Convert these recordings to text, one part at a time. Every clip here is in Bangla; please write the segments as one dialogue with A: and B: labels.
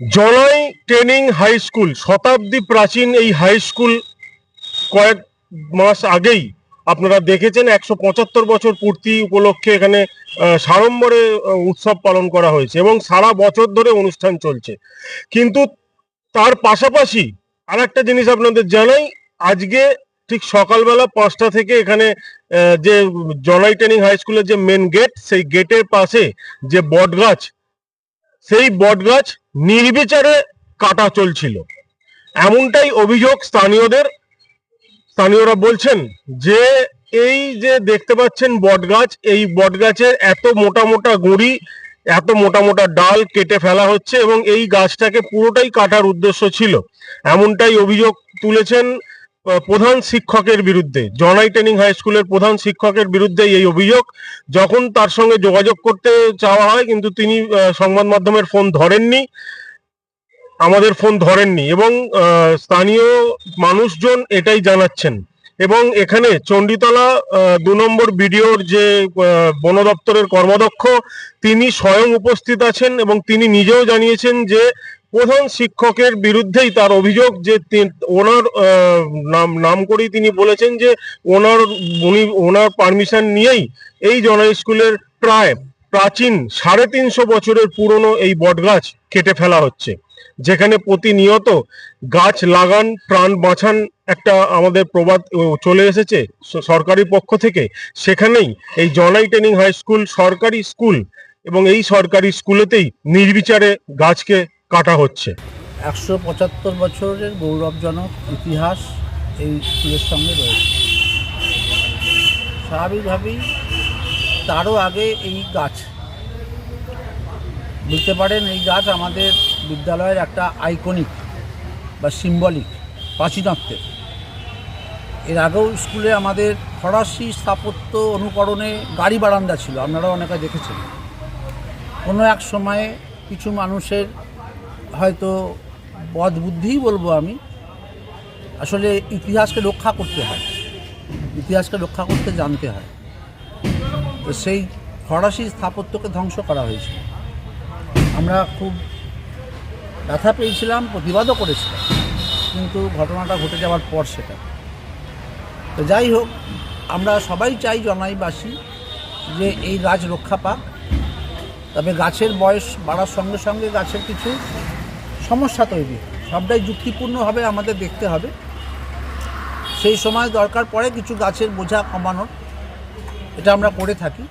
A: জলাই ট্রেনিং হাই স্কুল, শতাব্দী প্রাচীন এই হাই স্কুল কয়েক মাস আগেই আপনারা দেখেছেন একশো পঁচাত্তর বছর পূর্তি উপলক্ষে এখানে সাড়ম্বরে উৎসব পালন করা হয়েছে এবং সারা বছর ধরে অনুষ্ঠান চলছে। কিন্তু তার পাশাপাশি আর একটা জিনিস আপনাদের জানাই, আজকে ঠিক সকালবেলা পাঁচটা থেকে এখানে যে জলাই ট্রেনিং হাই স্কুলের যে মেন গেট সেই গেটের পাশে যে বট গাছ সেই বটগাছ নির্বিচারে কাটা চলছিল। এমনটাই অভিযোগ স্থানীয়দের। স্থানীয়রা বলছেন যে, এই যে দেখতে পাচ্ছেন বটগাছ, এই বটগাছের এত মোটা মোটা গুঁড়ি, এত মোটা মোটা ডাল কেটে ফেলা হচ্ছে এবং এই গাছটাকে পুরোটাই কাটার উদ্দেশ্য ছিল। এমনটাই অভিযোগ তুলেছেন প্রধান শিক্ষকের বিরুদ্ধে জনাই ট্রেনিং হাই স্কুলের প্রধান শিক্ষকের বিরুদ্ধে এই অভিযোগ। যখন তার সঙ্গে যোগাযোগ করতে চাওয়া হয়, কিন্তু তিনি সংবাদ মাধ্যমের ফোন ধরেননি, আমাদের ফোন ধরেননি এবং স্থানীয় মানুষজন এটাই জানাচ্ছেন। এবং এখানে চণ্ডীতলা দু নম্বর বিডিওর যে বন দপ্তরের কর্মদক্ষ তিনি স্বয়ং উপস্থিত আছেন এবং তিনি নিজেও জানিয়েছেন যে প্রধান শিক্ষকের বিরুদ্ধেই তার অভিযোগ যে ওনার নাম নাম করেই তিনি বলেছেন যে ওনার, উনি ওনার পারমিশন নিয়েই এই জন স্কুলের প্রায় প্রাচীন সাড়ে তিনশো বছরের পুরনো এই বটগাছ কেটে ফেলা হচ্ছে, যেখানে প্রতিনিয়ত গাছ লাগান, প্রাণ বাঁচান একটা আমাদের প্রবাদ চলে এসেছে সরকারি পক্ষ থেকে। সেখানেই এই জনাই ট্রেনিং হাই স্কুল সরকারি স্কুল এবং এই সরকারি স্কুলেতেই নির্বিচারে গাছকে কাটা হচ্ছে।
B: একশো পঁচাত্তর বছরের গৌরবজনক ইতিহাস এই স্কুলের সঙ্গে রয়েছে। স্বাভাবিকভাবেই তারও আগে এই গাছ বুঝতে পারেন এই গাছ আমাদের বিদ্যালয়ের একটা আইকনিক বা সিম্বলিক, প্রাচীনত্বের। এর আগেও স্কুলে আমাদের ফরাসি স্থাপত্য অনুকরণে গাড়ি বারান্দা ছিল আপনারা অনেকে দেখেছেন। কোনো এক সময়ে কিছু মানুষের হয়তো বদ বুদ্ধিই বলব আমি। আসলে ইতিহাসকে রক্ষা করতে হয়। ইতিহাসকে রক্ষা করতে জানতে হয়। তো সেই ফরাসি স্থাপত্যকে ধ্বংস করা হয়েছিল আমরা খুব ব্যথা পেয়েছিলাম, প্রতিবাদও করেছিলাম, কিন্তু ঘটনাটা ঘটে যাওয়ার পর সেটা। তো যাই হোক, আমরা সবাই চাই জনাইবাসী যে এই গাছ রক্ষা পাক। তবে গাছের বয়স বাড়ার সঙ্গে সঙ্গে গাছের কিছু সমস্যা তৈরি। সবটাই যুক্তিপূর্ণভাবে আমাদের দেখতে হবে। সেই সময় দরকার পড়ে কিছু গাছের বোঝা কমানোর। এটা আমরা করে থাকি।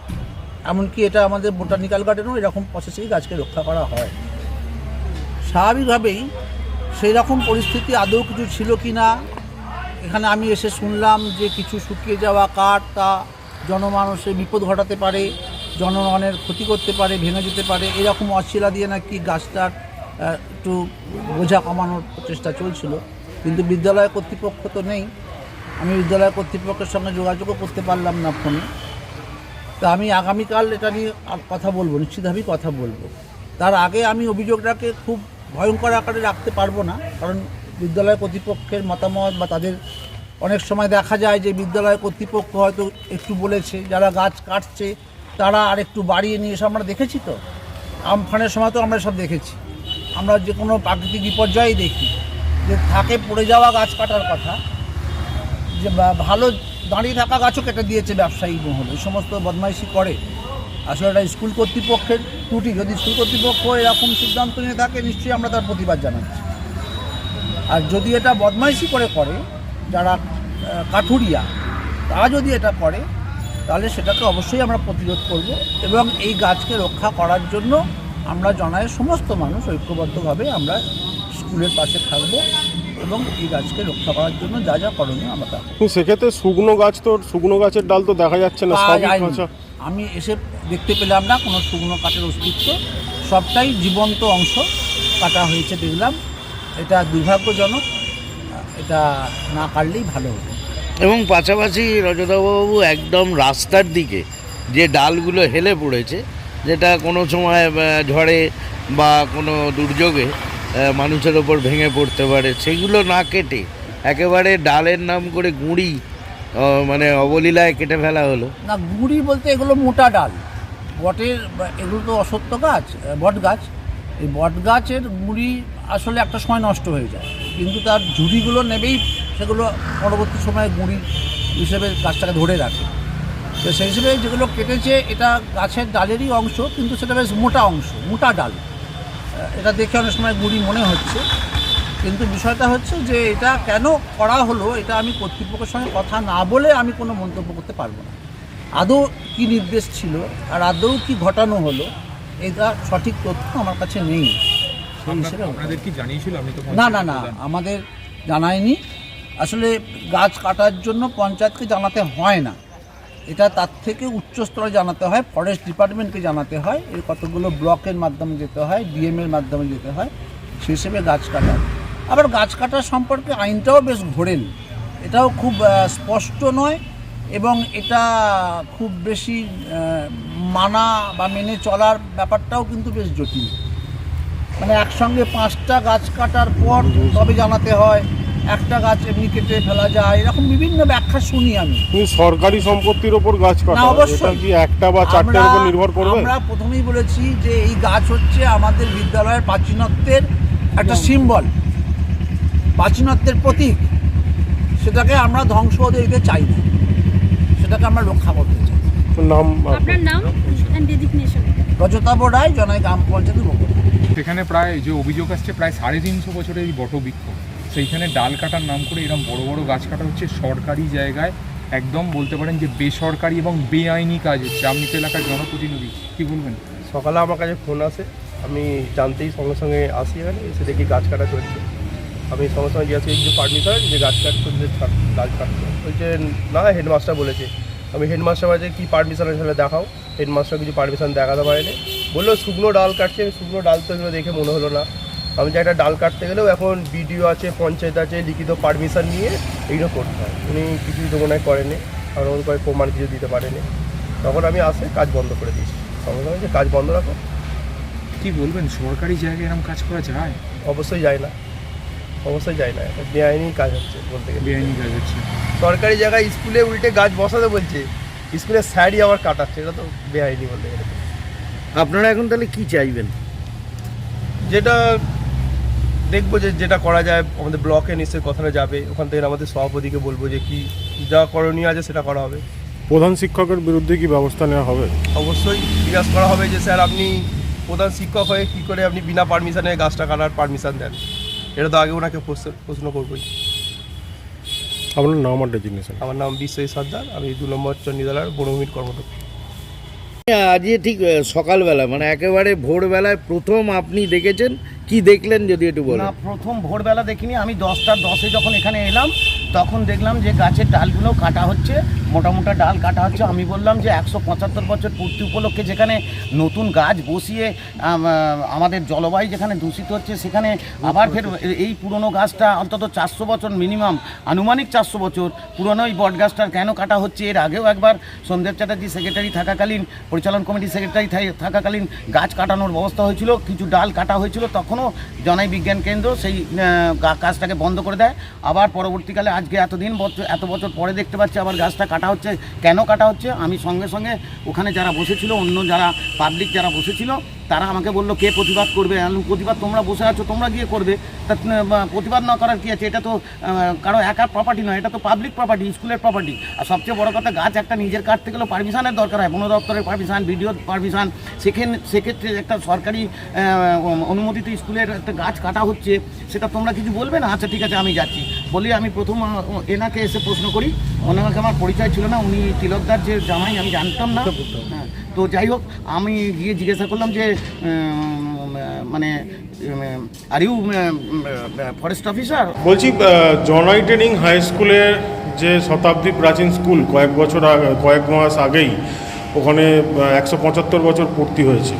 B: এমনকি এটা আমাদের বোটানিক্যাল গার্ডেনও এরকম প্রসেসেই গাছকে রক্ষা করা হয়। স্বাভাবিকভাবেই সেই রকম পরিস্থিতি আদৌ কিছু ছিল কি না, এখানে আমি এসে শুনলাম যে কিছু শুকিয়ে যাওয়া কাঠ তা জনমানুষের বিপদ ঘটাতে পারে, জনগণের ক্ষতি করতে পারে, ভেঙে যেতে পারে। এরকম অশিলা দিয়ে নাকি গাছটার একটু বোঝা কমানোর চেষ্টা চলছিল। কিন্তু বিদ্যালয় কর্তৃপক্ষ তো নেই। আমি বিদ্যালয় কর্তৃপক্ষের সঙ্গে যোগাযোগও করতে পারলাম না ফোনে। তা আমি আগামীকাল এটা নিয়ে কথা বলব নিশ্চিতভাবেই কথা বলব। তার আগে আমি অভিযোগটাকে খুব ভয়ঙ্কর আকারে রাখতে পারব না। কারণ বিদ্যালয় কর্তৃপক্ষের মতামত বা তাদের অনেক সময় দেখা যায় যে বিদ্যালয় কর্তৃপক্ষ হয়তো একটু বলেছে, যারা গাছ কাটছে, তারা আর একটু বাড়িয়ে নিয়ে এসে আমরা দেখেছি তো? আমফানের সময় তো আমরা সব দেখেছি। আমরা যে কোনো প্রাকৃতিক বিপর্যয়ই দেখি। যে থাকে পড়ে যাওয়া গাছ কাটার কথা, যে ভালো দাঁড়িয়ে থাকা গাছও কেটে দিয়েছে ব্যবসায়ী মহল, এই সমস্ত বদমাইশি করে। আসলে এটা স্কুল কর্তৃপক্ষের ত্রুটি। যদি স্কুল কর্তৃপক্ষ এরকম সিদ্ধান্ত নিয়ে থাকে, নিশ্চয়ই আমরা তার প্রতিবাদ জানাচ্ছি। আর যদি এটা বদমাইশি করে করে, যারা কাঠুরিয়া, তারা যদি এটা করে, তাহলে সেটাকে অবশ্যই আমরা প্রতিরোধ করব এবং এই গাছকে রক্ষা করার জন্য আমরা জনায় সমস্ত মানুষ ঐক্যবদ্ধভাবে আমরা স্কুলের পাশে থাকব এবং এই গাছকে রক্ষা করার জন্য যা যা করণীয় আমরা তা করব।
A: সেক্ষেত্রে শুকনো গাছ তো শুকনো গাছের ডাল তো দেখা যাচ্ছে না
B: আমি এসে দেখতে পেলাম না কোনো শুকনো কাঠের অস্তিত্ব। সবটাই জীবন্ত অংশ কাটা হয়েছে দেখলাম। এটা দুর্ভাগ্যজনক এটা না কাটলেই ভালো হতো
C: এবং পাশাপাশি রজতাবাবু একদম রাস্তার দিকে যে ডালগুলো হেলে পড়েছে যেটা কোনো সময় ঝড়ে বা কোনো দুর্যোগে মানুষের ওপর ভেঙে পড়তে পারে। সেগুলো না কেটে একেবারে ডালের নাম করে গুঁড়ি মানে অবলীলায় কেটে ফেলা হলো।
B: না, গুঁড়ি বলতে এগুলো মোটা ডাল। বটের এগুলো তো অসত্য গাছ বট গাছ। এই বট গাছের গুঁড়ি আসলে একটা সময় নষ্ট হয়ে যায়। কিন্তু তার ঝুড়িগুলো নেবেই, সেগুলো পরবর্তী সময়ে গুঁড়ি হিসেবে গাছটাকে ধরে রাখে। তো সেই হিসেবে যেগুলো কেটেছে এটা গাছের ডালেরই অংশ কিন্তু সেটা বেশ মোটা অংশ মোটা ডাল। এটা দেখে অনেক সময় গুঁড়ি মনে হচ্ছে। কিন্তু বিষয়টা হচ্ছে যে এটা কেন করা হলো এটা আমি কর্তৃপক্ষের সঙ্গে কথা না বলে আমি কোনো মন্তব্য করতে পারব না। আদৌ কি নির্দেশ ছিল আর আদৌ কি ঘটানো হলো এটা সঠিক তথ্য আমার কাছে নেই। না না না আমাদের জানায়নি। আসলে গাছ কাটার জন্য পঞ্চায়েতকে জানাতে হয় না। এটা তার থেকে উচ্চস্তরে জানাতে হয় ফরেস্ট ডিপার্টমেন্টকে জানাতে হয় এর কতগুলো ব্লকের মাধ্যমে যেতে হয় ডিএম এর মাধ্যমে যেতে হয়, সেই হিসেবে গাছ কাটা। আবার গাছ কাটার সম্পর্কে আইনটাও বেশ ঘোরেন। এটাও খুব স্পষ্ট নয় এবং এটা খুব বেশি মানা বা মেনে চলার ব্যাপারটাও কিন্তু বেশ জটিল। মানে একসঙ্গে পাঁচটা গাছ কাটার পর তবে জানাতে হয় একটা গাছ এমনি কেটে ফেলা যায় এরকম বিভিন্ন ব্যাখ্যা শুনি আমি।
A: সরকারি সম্পত্তির ওপর গাছ কাটা
B: অবশ্যই।
A: এটা কি একটা বা চারটের
B: আমরা-
A: উপর নির্ভর করবে?
B: আমরা প্রথমেই বলেছি যে এই গাছ হচ্ছে আমাদের বিদ্যালয়ের প্রাচীনত্বের একটা সিম্বল প্রাচীনত্বের প্রতীক। সেটাকে আমরা ধ্বংস হতে দিতে চাই না। সেটাকে আমরা রক্ষা করতে চাই।
A: নাম
D: আপনার নাম ডেজিগনেশন
B: রজতাব রায় জনাই গ্রাম পঞ্চায়েতের উপর
E: সেখানে প্রায় যে অভিযোগ আসছে প্রায় সাড়ে তিনশো বছরের এই বটবৃক্ষ। সেইখানে ডাল কাটার নাম করে এরকম বড় বড় গাছ কাটা হচ্ছে সরকারি জায়গায়। একদম বলতে পারেন যে বেসরকারি এবং বেআইনি কাজ হচ্ছে। আপনি তো এলাকার জনপ্রতিনিধি, কী বলবেন?
F: সকালে আমার কাছে ফোন আসে, আমি জানতেই সঙ্গে সঙ্গে আসি এখানে, এসে দেখি গাছ কাটা চলছে। আমি সঙ্গে সঙ্গে জিজ্ঞাসা করি পারমিশন যে গাছ কাটতে গাছ কাটতে বলছে, না হেডমাস্টার বলেছে। আমি হেডমাস্টার বলেছে, কী পারমিশন আসলে দেখাও। হেডমাস্টার কিছু পারমিশন দেখাতে পারেনি। বলল, শুকনো ডাল কাটছে শুকনো ডাল তো দেখে মনে হলো না। আমি যে একটা ডাল কাটতে গেলেও এখন বিডিও আছে পঞ্চায়েত আছে লিখিত পারমিশন নিয়ে এইগুলো করতে হয়। উনি কিছুই তো মনে হয় করেনি কারণ ওর কয়েক প্রমাণ কিছু দিতে পারেনি। তখন আমি আসে কাজ বন্ধ করে দিয়েছি। সঙ্গে সঙ্গে যে কাজ বন্ধ রাখো।
E: কি বলবেন? সরকারি জায়গায় এরকম কাজ করা যায়?
F: অবশ্যই যায় না। অবশ্যই যায় না। এটা বেআইনি কাজ হচ্ছে বলতে গেলে।
E: বেআইনি কাজ হচ্ছে।
F: সরকারি জায়গায় স্কুলে উল্টে গাছ বসাতে বলছে। স্কুলের স্যারই আবার কাটাচ্ছে। এটা তো বেআইনি বলতে গেলে।
C: আপনারা এখন তাহলে কি চাইবেন?
F: যেটা দেখব যে যেটা করা যায় আমাদের ব্লকে নিশ্চয়ই কথাটা যাবে। ওখান থেকে আমাদের সভাপতিকে বলব যে কি যা করণীয় আছে সেটা করা হবে।
A: প্রধান শিক্ষকের বিরুদ্ধে কি ব্যবস্থা নেওয়া হবে?
F: অবশ্যই জিজ্ঞাসা করা হবে যে স্যার আপনি প্রধান শিক্ষক হয়ে কী করে আপনি বিনা পারমিশনে গাছটা কাটার পারমিশন দেন? এটা তো আগে ওনাকে প্রশ্ন- প্রশ্ন করবোই।
A: আপনার নাম ডেজিগনেশন?
F: আমার নাম বিশ্বজিৎ সর্দার। আমি দু নম্বর চণ্ডীতলার বনভূমির কর্মদক্ষ।
C: আজকে ঠিক সকালবেলা মানে একেবারে ভোরবেলায় প্রথম আপনি দেখেছেন? কি দেখলেন যদি একটু বলেন?
G: না, প্রথম ভোরবেলা দেখিনি, আমি দশটা দশে যখন এখানে এলাম, তখন দেখলাম যে গাছের ডালগুলো কাটা হচ্ছে মোটা মোটা ডাল কাটা হচ্ছে। আমি বললাম যে একশো পঁচাত্তর বছর পূর্তি উপলক্ষে যেখানে নতুন গাছ বসিয়ে আমাদের জলবায়ু যেখানে দূষিত হচ্ছে সেখানে আবার ফের এই পুরনো গাছটা অন্তত চারশো বছর মিনিমাম আনুমানিক চারশো বছর পুরনো এই বট গাছটার কেন কাটা হচ্ছে? এর আগেও একবার সন্দীপ চ্যাটার্জি সেক্রেটারি থাকাকালীন পরিচালন কমিটি সেক্রেটারি থাকাকালীন গাছ কাটানোর ব্যবস্থা হয়েছিল কিছু ডাল কাটা হয়েছিল তখনও জনাই বিজ্ঞান কেন্দ্র সেই আহ, গা- কাজটাকে বন্ধ করে দেয়। আবার পরবর্তীকালে আজকে এতদিন বছর এত বছর পরে দেখতে পাচ্ছি আবার গাছটা কাটা হচ্ছে, কেন কাটা হচ্ছে? আমি সঙ্গে সঙ্গে ওখানে যারা বসেছিল, অন্য যারা পাবলিক যারা বসেছিল, তারা আমাকে বলল, কে প্রতিবাদ করবে? প্রতিবাদ তোমরা বসে আছো, তোমরা গিয়ে করবে। তা প্রতিবাদ না করার কি আছে? এটা তো কারও একার প্রপার্টি নয়, এটা তো পাবলিক প্রপার্টি স্কুলের প্রপার্টি আর সবচেয়ে বড় কথা, গাছ একটা নিজের কাটতে গেলেও পারমিশনের দরকার হয়, বন দপ্তরের পারমিশন বিডিও পারমিশন সেখানে, সেক্ষেত্রে একটা সরকারি অনুমোদিত স্কুলের একটা গাছ কাটা হচ্ছে, সেটা তোমরা কিছু বলবে না? আচ্ছা ঠিক আছে, আমি যাচ্ছি। বলি, আমি প্রথম এনাকে এসে প্রশ্ন করি, ওনাকে আমার পরিচয় ছিল না উনি তিলকদার যে জামাই আমি জানতাম না। হ্যাঁ তো যাই হোক আমি গিয়ে জিজ্ঞাসা করলাম যে মানে আর ইউ ফরেস্ট অফিসার
A: বলছি জনাই ট্রেনিং হাই স্কুলের যে শতাব্দী প্রাচীন স্কুল কয়েক বছর আগে কয়েক মাস আগেই ওখানে একশো পঁচাত্তর বছর পূর্তি হয়েছে।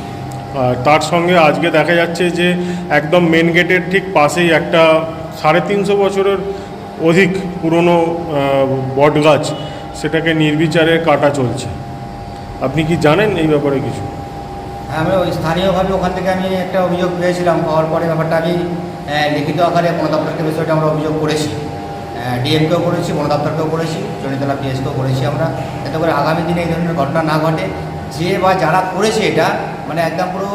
A: আর তার সঙ্গে আজকে দেখা যাচ্ছে যে একদম মেন গেটের ঠিক পাশেই একটা সাড়ে তিনশো বছরের অধিক পুরনো বট গাছ সেটাকে নির্বিচারে কাটা চলছে। আপনি কি জানেন এই ব্যাপারে কিছু?
H: হ্যাঁ, আমি ওই স্থানীয়ভাবে ওখান থেকে আমি একটা অভিযোগ পেয়েছিলাম। পাওয়ার পরে ব্যাপারটা আমি লিখিত আকারে বন বিষয়টা আমরা অভিযোগ করেছি। ডিএমকেও করেছি বন দপ্তরকেও করেছি চণ্ডীতলা পিএসকেও করেছি আমরা। যাতে করে আগামী দিনে এই ধরনের ঘটনা না ঘটে। যে বা যারা করেছে এটা মানে একদম পুরো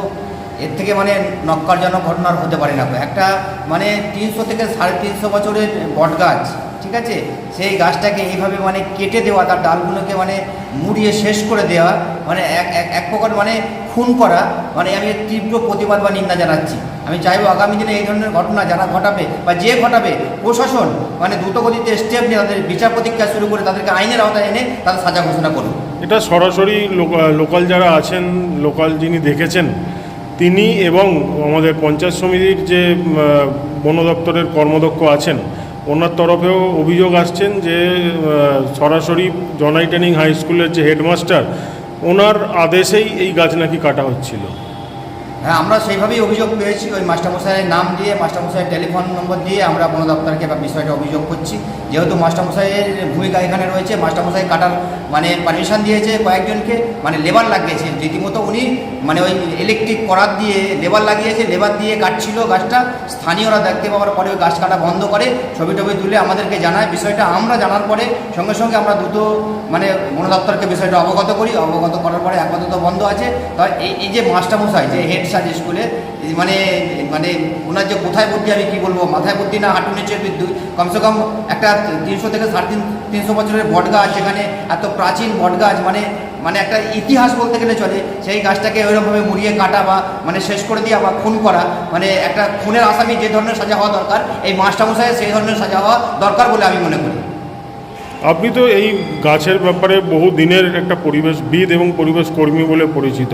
H: এর থেকে মানে নক্কারজনক ঘটনা হতে পারে না। একটা মানে তিনশো থেকে সাড়ে তিনশো বছরের বট গাছ, ঠিক আছে? সেই গাছটাকে এইভাবে মানে কেটে দেওয়া, তার ডালগুলোকে মানে মুড়িয়ে শেষ করে দেওয়া মানে এক এক প্রকার মানে খুন করা মানে আমি তীব্র প্রতিবাদ বা নিন্দা জানাচ্ছি। আমি চাইব আগামী দিনে এই ধরনের ঘটনা যারা ঘটাবে বা যে ঘটাবে, প্রশাসন মানে দ্রুতগতিতে স্টেপ নিয়ে তাদের বিচার প্রতিক্রিয়া শুরু করে তাদেরকে আইনের আওতায় এনে তাদের সাজা ঘোষণা করুন
A: এটা সরাসরি লোক- লোকাল যারা আছেন, লোকাল যিনি দেখেছেন তিনি এবং আমাদের পঞ্চায়েত সমিতির যে বন দপ্তরের কর্মদক্ষ আছেন, ওনার তরফেও অভিযোগ আসছেন যে সরাসরি জনাই ট্রেনিং হাই স্কুলের যে হেডমাস্টার, ওনার আদেশেই এই গাছ নাকি কাটা হচ্ছিল।
H: হ্যাঁ আমরা সেইভাবেই অভিযোগ পেয়েছি। ওই মাস্টারমশাইয়ের নাম দিয়ে, মাস্টারমশাইয়ের টেলিফোন নম্বর দিয়ে আমরা বন দপ্তরকে বিষয়টা অভিযোগ করছি। যেহেতু মাস্টারমশাইয়ের ভূমিকা এখানে রয়েছে, মাস্টারমশাই কাটার মানে পারমিশন দিয়েছে কয়েকজনকে মানে লেবার লাগিয়েছে। রীতিমতো উনি মানে ওই ইলেকট্রিক করার দিয়ে লেবার লাগিয়েছে লেবার দিয়ে কাটছিল গাছটা। স্থানীয়রা দেখতে পাওয়ার পরে ওই গাছ কাটা বন্ধ করে ছবি টবি তুলে আমাদেরকে জানায়। বিষয়টা আমরা জানার পরে সঙ্গে সঙ্গে আমরা দ্রুত মানে বন দপ্তরকে বিষয়টা অবগত করি। অবগত করার পরে আপাতত বন্ধ আছে। তা এই এই যে মাস্টারমশাই, যে হেড সাজ স্কুলের মানে মানে ওনার যে কোথায় বুদ্ধি আমি কি বলব, মাথায় বুদ্ধি না, হাঁটু নিচের বিদ্যুৎ কমসে কম একটা তিনশো থেকে সাড়ে তিন, তিনশো বছরের বট গাছ যেখানে এত প্রাচীন বট গাছ মানে মানে একটা ইতিহাস বলতে গেলে চলে, সেই গাছটাকে ওইরকমভাবে মুড়িয়ে কাটা বা মানে শেষ করে দেওয়া বা খুন করা মানে একটা খুনের আসামি যে ধরনের সাজা হওয়া দরকার, এই মাস্টারমশাইয়ের সেই ধরনের সাজা হওয়া দরকার বলে আমি মনে করি।
A: আপনি তো এই গাছের ব্যাপারে বহু দিনের একটা পরিবেশবিদ এবং পরিবেশ কর্মী বলে পরিচিত।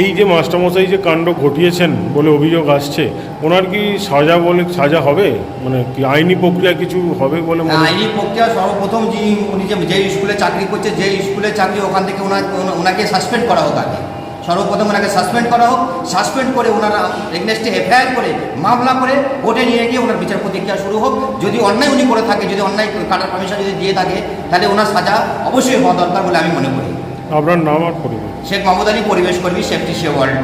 A: এই যে মাস্টারমশাই যে কাণ্ড ঘটিয়েছেন বলে অভিযোগ আসছে, ওনার কি সাজা বলে, সাজা হবে? মানে কি আইনি প্রক্রিয়া কিছু হবে বলে
H: আইনি প্রক্রিয়া সর্বপ্রথম যিনি, উনি যে যে স্কুলে চাকরি করছে, যে স্কুলে চাকরি ওখান থেকে ওনার, ওনাকে সাসপেন্ড করা হোক আগে। সর্বপ্রথম ওনাকে সাসপেন্ড করা হোক, সাসপেন্ড করে ওনারা এগনেস্টে এফআইআর করে, মামলা করে কোর্টে নিয়ে গিয়ে ওনার বিচার প্রতিক্রিয়া শুরু হোক। যদি অন্যায় উনি করে থাকে, যদি অন্যায় কাটার পারমিশন যদি দিয়ে থাকে, তাহলে ওনার সাজা অবশ্যই হওয়া দরকার বলে আমি মনে করি।
A: আপনার নাম আর পরিবেশ
H: শেখ মাহমুদ আলী পরিবেশ কর্মী সেফটি সে ওয়ার্ল্ড